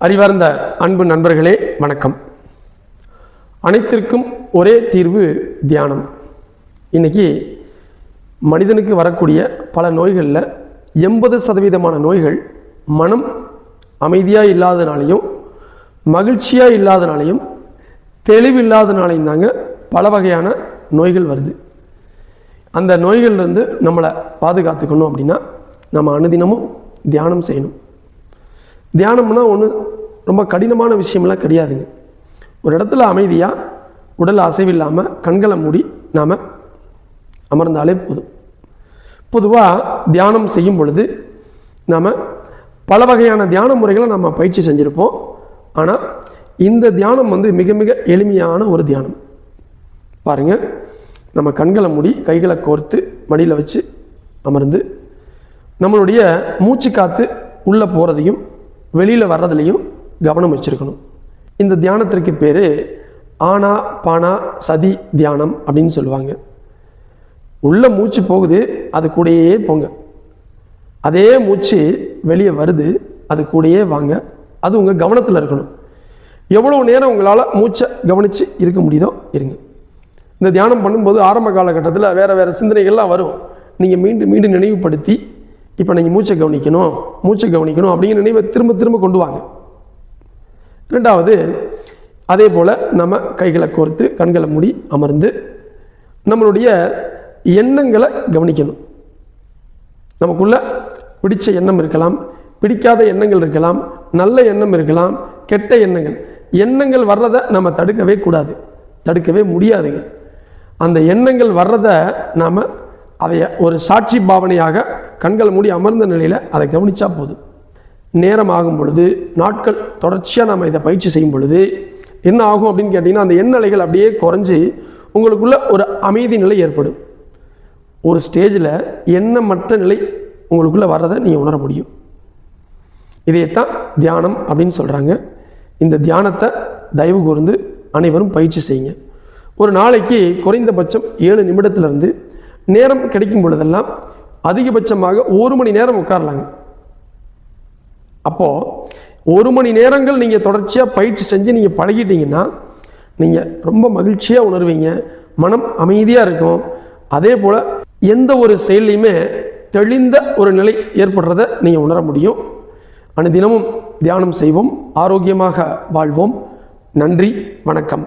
அறிவார்ந்த அன்பு நண்பர்களே வணக்கம். அனைத்திற்கும் ஒரே தீர்வு தியானம். இன்னைக்கு மனிதனுக்கு வரக்கூடிய பல நோய்களில் எண்பது சதவீதமான நோய்கள் மனம் அமைதியாக இல்லாதனாலையும் மகிழ்ச்சியாக இல்லாதனாலையும் தெளிவில்லாதனாலையும் தாங்க பல வகையான நோய்கள் வருது. அந்த நோய்கள்லேருந்து நம்மளை பாதுகாத்துக்கணும் அப்படின்னா நம்ம அனுதினமும் தியானம் செய்யணும். தியானம்னா ஒன்று ரொம்ப கடினமான விஷயம்லாம் கிடையாதுங்க. ஒரு இடத்துல அமைதியாக உடல் அசைவில்லாமல் கண்களை மூடி நாம் அமர்ந்தாலே போதும். பொதுவாக தியானம் செய்யும் பொழுது நாம் பல வகையான தியான முறைகளை நம்ம பயிற்சி செஞ்சுருப்போம். ஆனால் இந்த தியானம் வந்து மிக மிக எளிமையான ஒரு தியானம். பாருங்கள் நம்ம கண்களை மூடி கைகளை கோர்த்து மடியில் வச்சு அமர்ந்து நம்மளுடைய மூச்சு காற்று உள்ளே போகிறதையும் வெளியில் வர்றதுலையும் கவனம் வச்சுருக்கணும். இந்த தியானத்திற்கு பேர் ஆனா பானா சதி தியானம் அப்படின்னு சொல்லுவாங்க. உள்ள மூச்சு போகுது அது கூடயே போங்க. அதே மூச்சு வெளியே வருது அது கூடயே வாங்க. அது உங்கள் கவனத்தில் இருக்கணும். எவ்வளோ நேரம் உங்களால் மூச்சை கவனித்து இருக்க முடியுதோ இருங்க. இந்த தியானம் பண்ணும்போது ஆரம்ப காலகட்டத்தில் வேறு வேறு சிந்தனைகள்லாம் வரும். நீங்கள் மீண்டும் மீண்டும் நினைவுபடுத்தி இப்போ நீங்கள் மூச்சை கவனிக்கணும் மூச்சை கவனிக்கணும் அப்படிங்கிற நினைவை திரும்ப திரும்ப கொண்டு வாங்க. ரெண்டாவது அதே போல் நம்ம கைகளை கோர்த்து கண்களை மூடி அமர்ந்து நம்மளுடைய எண்ணங்களை கவனிக்கணும். நமக்குள்ள பிடிச்ச எண்ணம் இருக்கலாம் பிடிக்காத எண்ணங்கள் இருக்கலாம் நல்ல எண்ணம் இருக்கலாம் கெட்ட எண்ணங்கள். எண்ணங்கள் வர்றதை நம்ம தடுக்கவே கூடாது. தடுக்கவே முடியாதுங்க. அந்த எண்ணங்கள் வர்றதை நாம் அதை ஒரு சாட்சி பாவனையாக கண்கள் மூடி அமர்ந்த நிலையில் அதை கவனித்தா போதும். நேரம் ஆகும் பொழுது நாட்கள் தொடர்ச்சியாக நம்ம இதை பயிற்சி செய்யும் பொழுது என்ன ஆகும் அப்படின்னு கேட்டிங்கன்னா அந்த எண்ணலைகள் அப்படியே குறைஞ்சி உங்களுக்குள்ள ஒரு அமைதி நிலை ஏற்படும். ஒரு ஸ்டேஜில் எண்ணமற்ற நிலை உங்களுக்குள்ளே வர்றதை நீங்கள் உணர முடியும். இதையத்தான் தியானம் அப்படின்னு சொல்கிறாங்க இந்த தியானத்தை தயவு கூர்ந்து அனைவரும் பயிற்சி செய்யுங்க. ஒரு நாளைக்கு குறைந்தபட்சம் ஏழு நிமிடத்துலேருந்து நேரம் கிடைக்கும் பொழுதெல்லாம் அதிகபட்சமாக ஒரு மணி நேரம் உட்காரலாங்க. அப்போது ஒரு மணி நேரங்கள் நீங்கள் தொடர்ச்சியாக பயிற்சி செஞ்சு நீங்கள் பழகிட்டீங்கன்னா நீங்கள் ரொம்ப மகிழ்ச்சியாக உணர்வீங்க மனம் அமைதியாக இருக்கும். அதே போல் எந்த ஒரு செயல்லையுமே தெளிந்த ஒரு நிலை ஏற்படுறத நீங்கள் உணர முடியும். அனுதினமும் தியானம் செய்வோம் ஆரோக்கியமாக வாழ்வோம். நன்றி வணக்கம்.